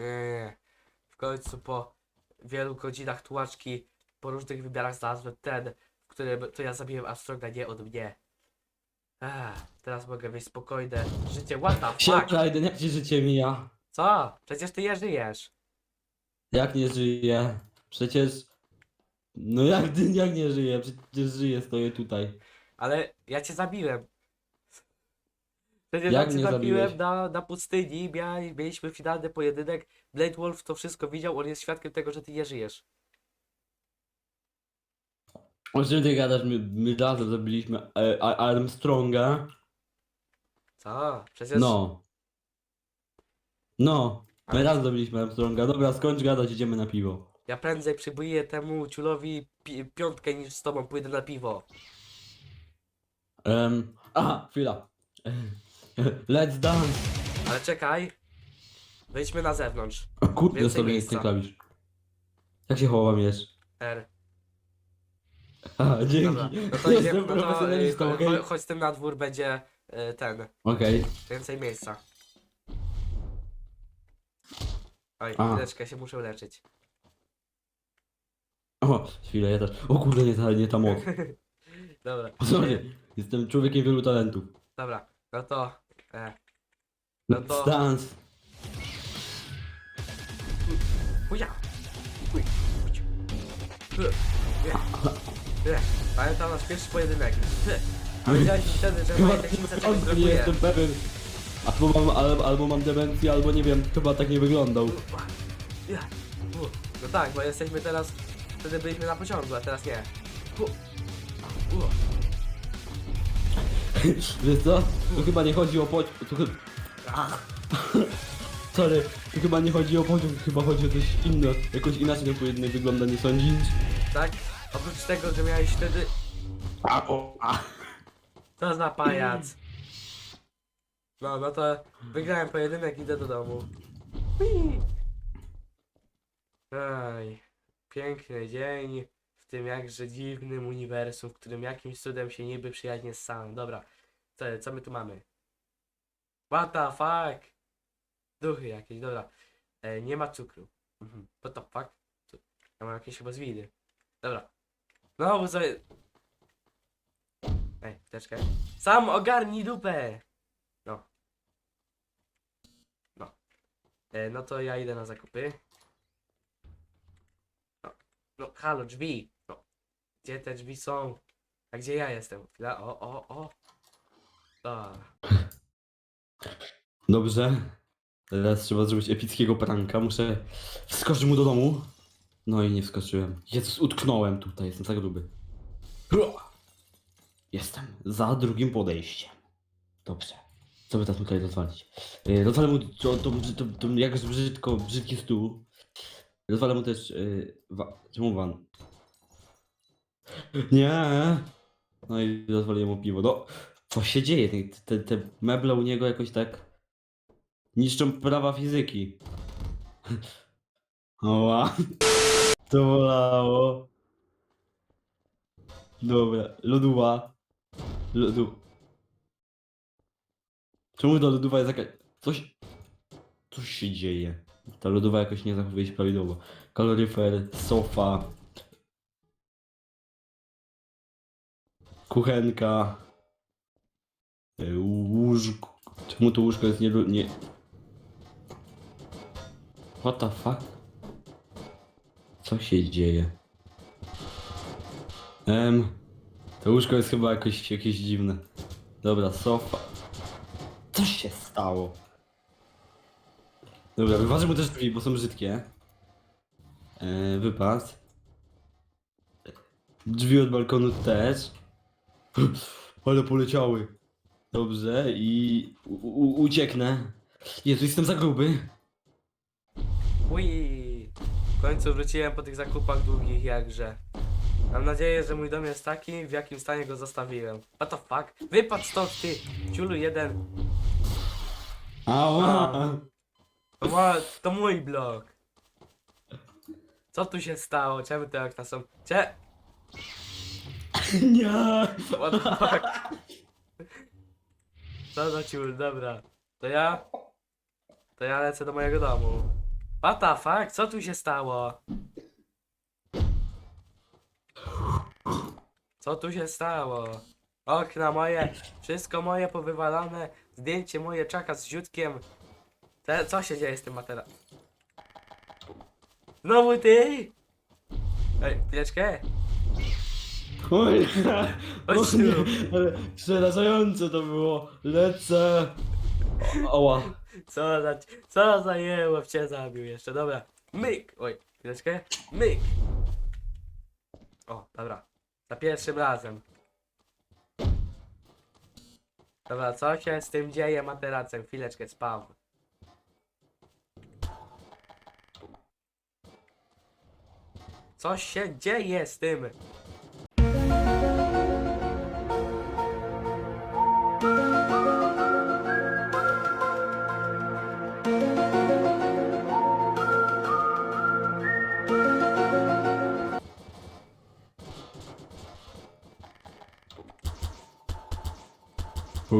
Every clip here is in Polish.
Nie. W końcu po wielu godzinach tłumaczki, po różnych wymiarach znalazłem ten, w którym to ja zabiłem Astronga, nie od mnie. Ech, teraz mogę mieć spokojne życie. What the fuck? Jak ci życie mija? Co? Przecież ty nie żyjesz. Jak nie żyję? Przecież... No jak, jak nie żyję? Przecież żyję, stoję tutaj. Ale ja cię zabiłem. Przecież Jak mnie zabiłem zabiłeś? na, na pustyni, mia, mieliśmy finalny pojedynek. Blade Wolf to wszystko widział, on jest świadkiem tego, że ty nie żyjesz. O czym ty gadasz? My, my razem zabiliśmy e, A- Armstronga. Co? Przecież... No. No. My razem zabiliśmy Armstronga. Dobra, skończ gadać, idziemy na piwo. Ja prędzej przybyję temu ciulowi pi piątkę niż z tobą pójdę na piwo. Um, aha, chwila. Let's dance. Ale czekaj. Wyjdźmy na zewnątrz. O kurde, Więcej sobie jest ten klawisz. Jak się chowa miesz? R. A, dzięki. Dobra. No to idziemy, Jestem no to profesjonalistą, y, okej? cho- chodź z tym na dwór, będzie y, ten. Okej. Więcej miejsca. Oj, A. chwileczkę, się muszę leczyć. O, chwilę, ja też. O kurde, nie ta, nie ta moc. Dobra. Sorry, jestem człowiekiem wielu talentów. Dobra, no to. E, no to. Dance. Chuja! Chuj! Pamiętam nasz pierwszy pojedynek. Hy. A wiedziałeś już wtedy, że moja technika tego nie blokuje. jestem pewien. Albo mam, al, albo mam demencję, albo nie wiem, chyba tak nie wyglądał. U. No tak, bo jesteśmy teraz. Wtedy byliśmy na pociągu, a teraz nie. U. U. Wiesz co? Tu chyba nie chodzi o pociąg. Tu... chy- Ach. Sorry, tu chyba nie chodzi o pociąg, chyba chodzi o coś innego. Jakoś inaczej ten pojedynek wygląda, nie sądzisz? Tak? Oprócz tego, że miałeś wtedy. A, o, a. Co za pajac. No, no to wygrałem pojedynek, idę do domu. Aj, piękny dzień tym jakże dziwnym uniwersum, w którym jakimś cudem się niby przyjaźnie z sam. Dobra, co, co my tu mamy? What the fuck? Duchy jakieś, dobra. E, nie ma cukru. Mhm. What the fuck? Ja mam jakieś chyba zwidy. Dobra. No, bo sobie... Ej, teczkę. Sam ogarnij dupę! No. No. E, no to ja idę na zakupy. No, no halo, drzwi! Gdzie te drzwi są? A gdzie ja jestem? Chwila, o, o, o. Dobra. Dobrze. Teraz trzeba zrobić epickiego pranka. Muszę wskoczyć mu do domu. No i nie wskoczyłem. Jezus, utknąłem tutaj, jestem za gruby. Hua! Jestem za drugim podejściem. Dobrze. Co by tam tutaj rozwalić? Yy, rozwalę mu to, to, to, to jakże brzydko, brzydki stół. Rozwalę mu też... Yy, wa- czemu van? Nie! No i rozwaliłem mu piwo. No, co się dzieje? Te, te, te meble u niego jakoś tak... Niszczą prawa fizyki. Oła. To bolało. Dobra, loduwa. Lodu. Czemu ta lodowa jest jakaś... Coś... Coś się dzieje. Ta lodowa jakoś nie zachowuje się prawidłowo. Kaloryfer, sofa. Kuchenka. y, Łóżko. Czemu to łóżko jest nie... nie... What the fuck? Co się dzieje? Em, to łóżko jest chyba jakoś, jakieś dziwne. Dobra, sofa. Co się stało? Dobra, wyważę mu też drzwi, bo są brzydkie. E, wypad. Drzwi od balkonu też. Ale poleciały. Dobrze i u, u, ucieknę. Jezu, jestem za gruby. Ui. W końcu wróciłem po tych zakupach długich jakże. Mam nadzieję, że mój dom jest taki, w jakim stanie go zostawiłem. What the fuck? Wypadł stąd ty, ciulu jeden. Ała. To, ma, to mój blok. Co tu się stało? Czemu te okna są... Cze... Nie. What the fuck? Co za ciul, dobra. To ja... To ja lecę do mojego domu. What the fuck? Co tu się stało? Co tu się stało? Okna moje, wszystko moje powywalone, zdjęcie moje czaka z ziutkiem. Te, co się dzieje z tym matera? Znowu ty? Ej, chwileczkę. Oj, Chodź o tu. nie, ale przerażające to było. Lecę. O, Ała. Co za, co za jełop cię zabił jeszcze, dobra. Myk! Oj, chwileczkę. Myk! O, dobra. Za pierwszym razem. Dobra, co się z tym dzieje materacem? Chwileczkę, spawn. Co się dzieje z tym?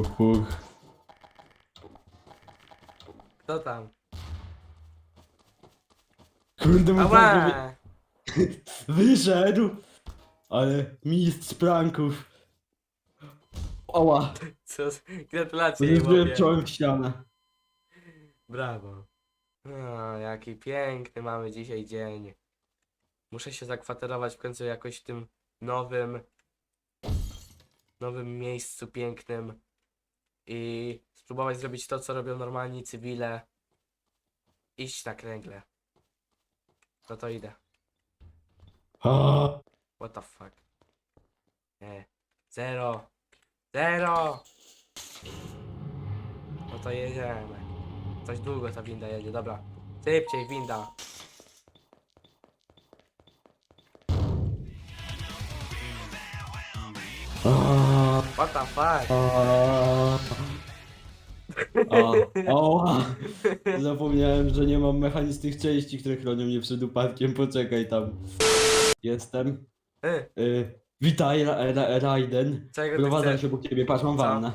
Puk, puk. Kto tam? Kurde, mój wy... Ała! wyszedł. Ale mistrz pranków. Ała. Co z... Gratulacje, jej Zrobiłem łopie. czołem w ścianę. Brawo. O, jaki piękny mamy dzisiaj dzień. Muszę się zakwaterować w końcu jakoś w tym nowym, nowym miejscu pięknym i spróbować zrobić to, co robią normalni cywile. Iść na kręgle. No to idę. A, What the fuck? Nie. Zero. Zero! No to jedziemy. Coś długo ta winda jedzie, dobra. Szybciej winda. a, What the fuck? a. A, ała. Zapomniałem, że nie mam mechanicznych części, które chronią mnie przed upadkiem. Poczekaj tam. Jestem. Y, Y, witaj, Ra Ra Raiden. czego ty chcesz? się obok ciebie, patrz, mam Co? wannę.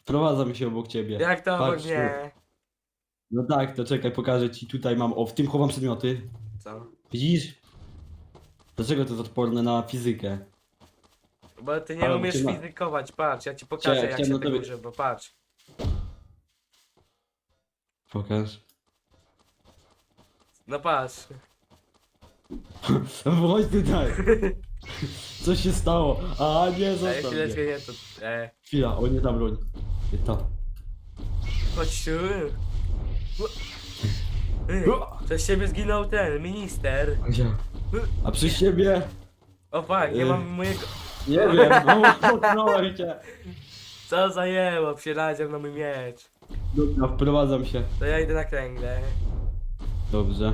Wprowadzam się obok ciebie. Jak to obok Patrz, mnie? No tak, to czekaj, pokażę ci. Tutaj mam, o, w tym chowam przedmioty. Co? Widzisz? Dlaczego to jest odporne na fizykę? Bo ty nie Ale umiesz ma- fizykować, patrz, ja ci pokażę Chciałem- jak chciałem się na tego tobie- używa, bo patrz. Pokaż. No patrz. Chodź tutaj. Co się stało? A nie, Ej, zostaw chwileczkę, mnie. nie to. E, Chwila, o nie ta broń. Nie ta. chodź tu. Ej, przez siebie zginął ten, minister. Gdzie? A przy siebie? O fuck, nie mam mojego... Nie wiem, no potknąłem cię. Co zajęło, przylazłem na mój miecz. Dobra, wprowadzam się. To ja idę na kręgle. Dobrze.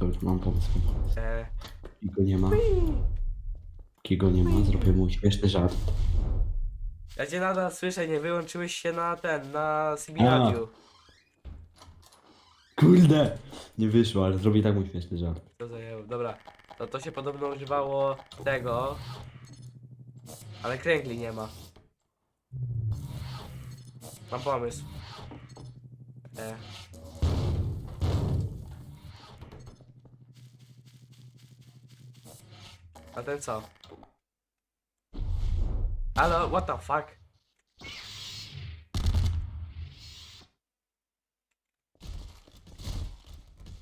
Mam pomysł. mam pomysł. E, Kigo nie ma. Kigo nie ma, zrobię mu śmieszny żart. ja cię nadal słyszę, nie wyłączyłeś się na ten, na CB A. Radio. Kurde! Nie wyszło, ale zrobię tak mój śmieszny żart. Co zajęło, dobra. To to się podobno używało tego. Ale kręgli nie ma. Mam pomysł. E. A ten co? Halo, what the fuck?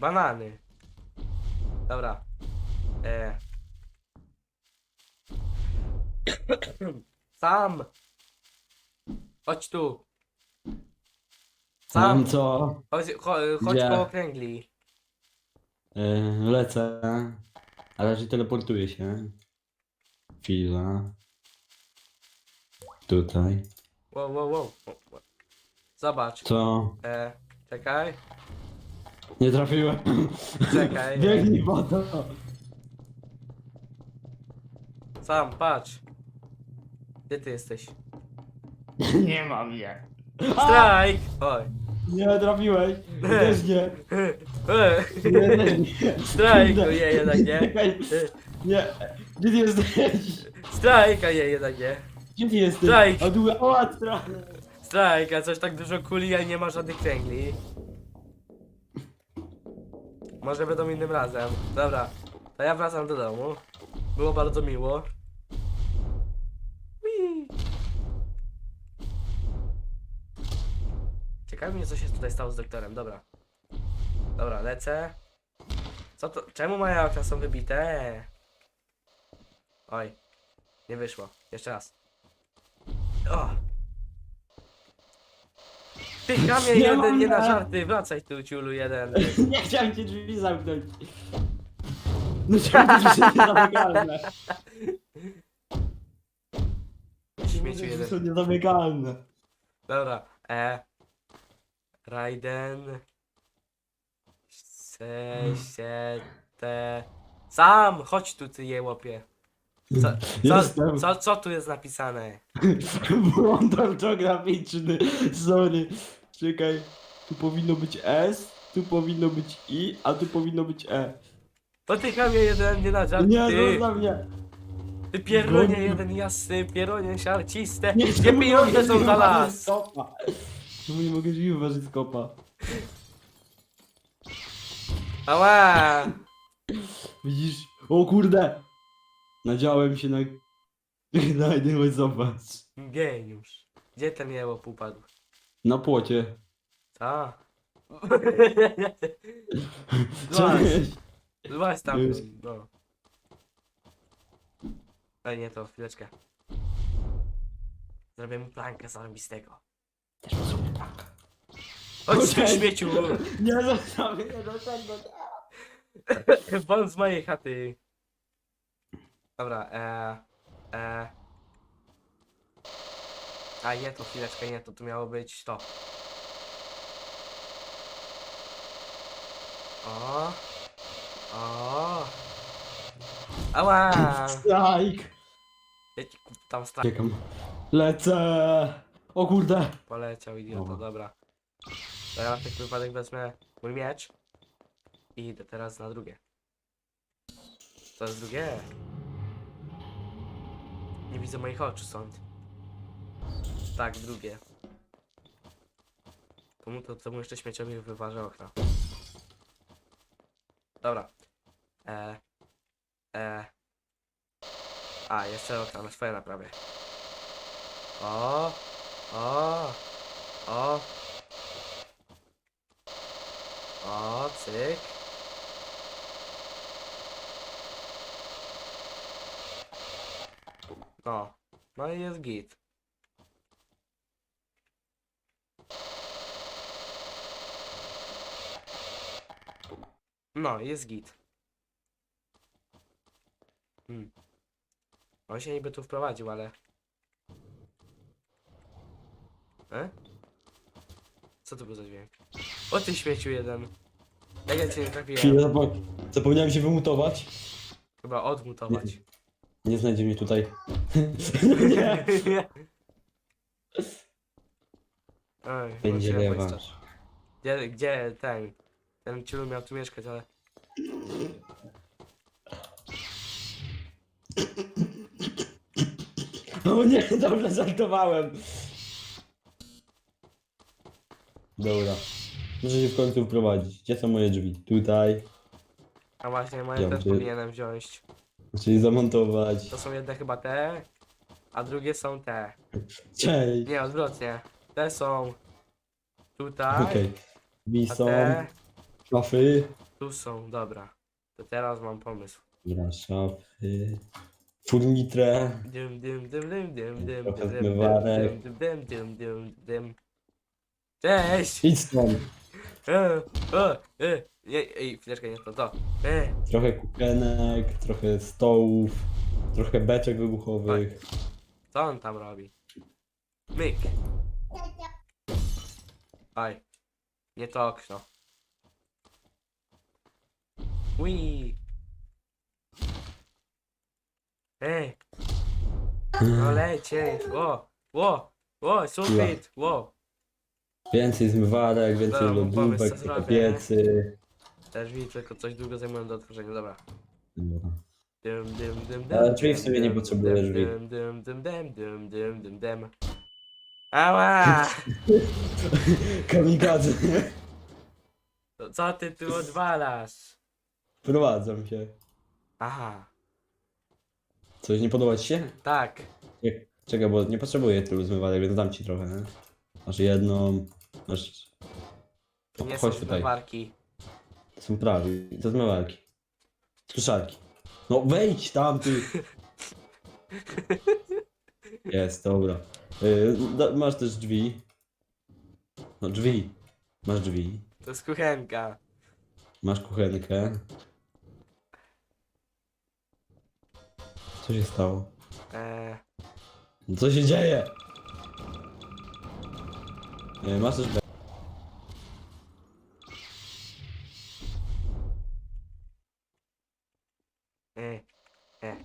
Banany. Dobra. E. Sam! Chodź tu. Sam! Mam co? Chodź, chodź, chodź Gdzie? po okręgli. Yy, lecę. Ale raczej teleportuję się. Chwila. Tutaj. Wow, wow, wow. Zobacz. Co? E, czekaj. Nie trafiłem. Czekaj. Biegnij to. Sam, patrz. Gdzie ty jesteś? Nie mam je. Strajk! Oj. Nie trafiłeś. Też nie. E, Nie, też nie. Strajk, Kurde. jednak nie. Czekaj. Nie. Gdzie ty jesteś? Strajk, a nie, jednak nie. Gdzie ty jesteś? Strajk. A długa. O, strajk. Strajk, a coś tak dużo kuli, a nie ma żadnych kręgli. Może będą innym razem. Dobra, to ja wracam do domu. Było bardzo miło. Ciekawi mnie, co się tutaj stało z doktorem. Dobra. Dobra, lecę. Co to? Czemu moje okna są wybite? Oj. Nie wyszło. Jeszcze raz. O! Ty kamie Nie jeden, mam nie na żarty. Wracaj tu, ciulu jeden. Nie chciałem ci drzwi zamknąć. No chciałem te drzwi niezamykalne. Śmieciu Drzwi jeden. są niezamykalne. Dobra, e. Raiden. Se, se, te. Sam! Chodź tu, ty jełopie. Co, co, Jestem. co, co tu jest napisane? Błąd ortograficzny. Sorry. Czekaj. Tu powinno być S, tu powinno być I, a tu powinno być E. To ty kamie jeden, nie na żarty. Nie, ty, zostaw mnie. ty pieronie Zgodnie. jeden jasny, pieronie siarciste. Nie, pieniądze są za las? z kopa? Czemu nie mogę drzwi uważać z kopa? Ała! Widzisz? O kurde! Nadziałem się na... Znajdę, zobacz. Geniusz. Gdzie ten jełop upadł? Na płocie. Co? Złaś, jest? złaś tam. Już. No. Ej, nie to, chwileczkę. Zrobię mu plankę zarobistego. Też. Chodź ty śmieciu! Nie zostawię, nie zostawię. Won z mojej chaty. Dobra, e, e. A nie to, chwileczkę, nie to, to miało być to. O. O. Ała! Strajk! Ja ci tam Czekam. Lecę! O kurde! poleciał idioto, O. dobra. To ja na taki wypadek wezmę mój miecz. I idę teraz na drugie. To jest drugie. Nie widzę moich oczu stąd. Tak, drugie. To mu, to, to mu jeszcze śmieciowi wyważę okna. Dobra. E. E. A, jeszcze okna na swoje naprawię. O! O! O! O, cyk. No. No i jest git. No, jest git. Hmm. On się niby tu wprowadził, ale... E? Co to był za dźwięk? O ty śmieciu jeden. Jak ja cię nie trafiłem? Chwilę, zapo- zapomniałem się wymutować. Chyba odmutować. Nie znajdzie mnie tutaj. Nie! Oj, Będzie włączyłem rewanż. chat. Gdzie, gdzie ten? Ten ciulu miał tu mieszkać, ale... O nie, dobrze żartowałem. Dobra. Muszę się w końcu wprowadzić. Gdzie są moje drzwi? Tutaj. A właśnie, moje Ja też muszę- powinienem wziąć. Je zamontować. To są jedne chyba te, a drugie są te. Cześć. Nie, odwrotnie. Te są tutaj, Okej. A są. te Szafy. tu są. Dobra. To teraz mam pomysł. Dobra, szafy. Furnitrę. Dym, dym, dym, dym, dym, dym, Trochę dym, dym, zmywarek. dym, dym, dym, dym, dym. Cześć! Idź stąd. E, e, nie, ej, chwileczkę, nie to, to. E, Trochę kuchenek, trochę stołów, trochę beczek wybuchowych. co on tam robi? Myk. Aj. Nie to okno. Ui. Ej. No lecie. Ło. Ło. Ło, sufit. Ło. Więcej zmywarek, więcej Dobra, mam pomysł, lodówek, co zrobię. piecy. Te drzwi tylko coś długo zajmują do otworzenia, dobra. Dobra. Dym, dym, dym, dym. Ale drzwi w sumie nie dym, potrzebuję dym, drzwi. Dym, dym, dym, dym, dym, dym, dym, dym. Ała! Kamikadze. To Co ty tu odwalasz? Wprowadzam się. Aha, Coś nie podoba ci się? tak. Czekaj, bo nie potrzebuję tylu zmywarek, więc dam ci trochę? Masz jedną, masz... To nie są chodź tutaj. zmywarki. To są prawie, to zmywarki. Suszarki. No wejdź tam, ty! Jest, dobra. Y, da, masz też drzwi. No drzwi. Masz drzwi. To jest kuchenka. Masz kuchenkę. Co się stało? Eee, Co się dzieje? Y, masz też... be- e, e.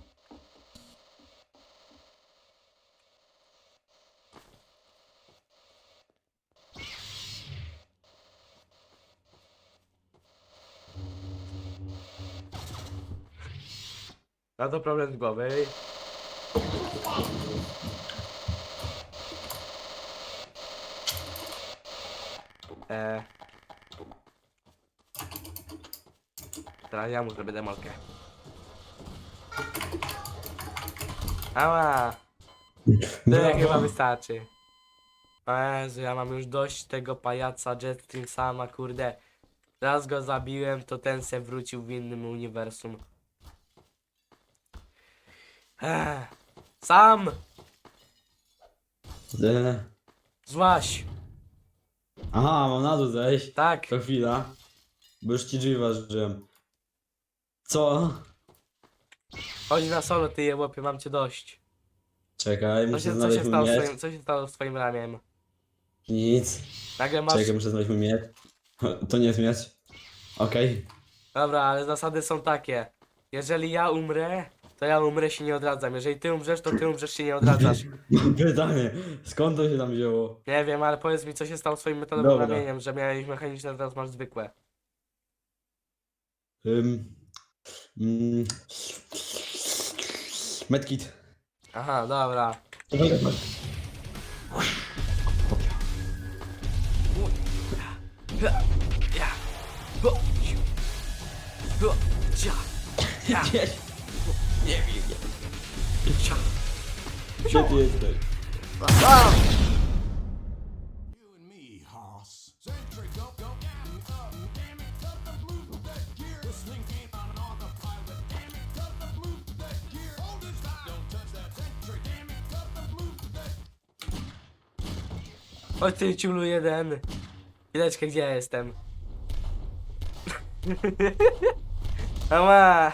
No to problem z E. Teraz ja mu zrobię demolkę. Ała! Tyle Brawo. chyba wystarczy. O Jezu, ja mam już dość tego pajaca Jetstream sama, kurde. Raz go zabiłem, to ten se wrócił w innym uniwersum. Ech. Sam! Złaś! Aha, mam na dół zejść. Tak, To chwila. Bo już ci drzwi ważyłem. Co? chodź na solo, ty jełopie, mam cię dość. Czekaj, Co muszę się, co, znaleźć się mój stało z miecz. twoim, co się stało z twoim ramiem? Nic. Nagle masz... Czekaj, muszę znaleźć mój miecz. To nie jest miecz. Okej. Dobra, ale zasady są takie. Jeżeli ja umrę, to ja umrę się nie odradzam. Jeżeli ty umrzesz, to ty umrzesz się nie odradzasz. Pytanie. Skąd to się tam wzięło? Nie wiem, ale powiedz mi, co się stało z twoim metalowym Dobra. ramieniem, że miałeś mechaniczne, a teraz masz zwykłe. Ym... Mm, medkit. Aha, dobra. Ja. Wiem. Ja. Gdzie ty jesteś? A! With that Chodź ty ciulu jeden. Chwileczkę, gdzie ja jestem? Ała!